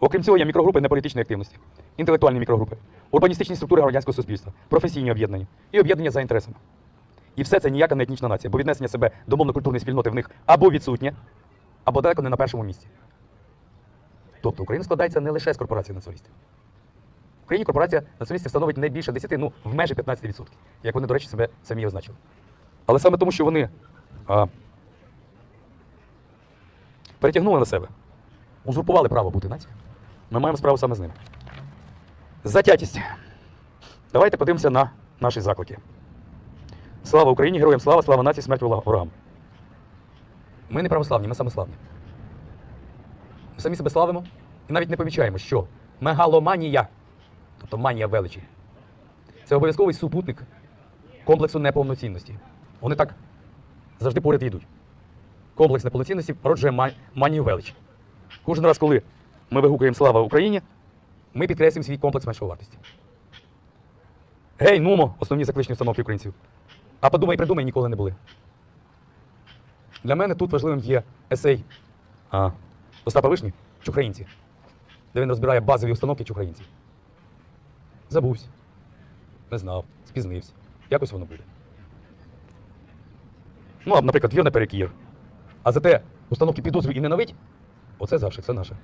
Окрім цього, є мікрогрупи неполітичної активності, інтелектуальні мікрогрупи, урбаністичні структури громадянського суспільства, професійні об'єднання і об'єднання за інтересами. І все це ніяка не етнічна нація, бо віднесення себе до мовно-культурної спільноти в них або відсутнє, або далеко не на першому місці. Тобто Україна складається не лише з корпорацій націоналістів. В Україні корпорація націоналістів становить не більше 10, ну в межі 15%, як вони, до речі, себе самі означили. Але саме тому, що вони а, перетягнули на себе, узурпували право бути нацією, ми маємо справу саме з ними. Затятість. Давайте подивимося на наші заклики. Слава Україні, героям слава, слава нації, смерть ворога- ворогам. Ми не православні, ми самославні. Ми самі себе славимо і навіть не помічаємо, що мегаломанія, тобто манія величі, це обов'язковий супутник комплексу неповноцінності. Вони так завжди поряд йдуть. Комплекс неповноцінності породжує манію величі. Кожен раз, коли ми вигукуємо слава Україні, ми підкреслюємо свій комплекс меншої вартості. Гей, нумо, основні закличні установки українців. А подумай, придумай ніколи не були. Для мене тут важливим є есей а, Остапа Вишні Чухраїнці, де він розбирає базові установки чухраїнців. Забувся, не знав, спізнився. Якось воно буде. Ну, а, наприклад, вір на перекір. А зате установки підозрюй і ненавидь оце завжди, це наше.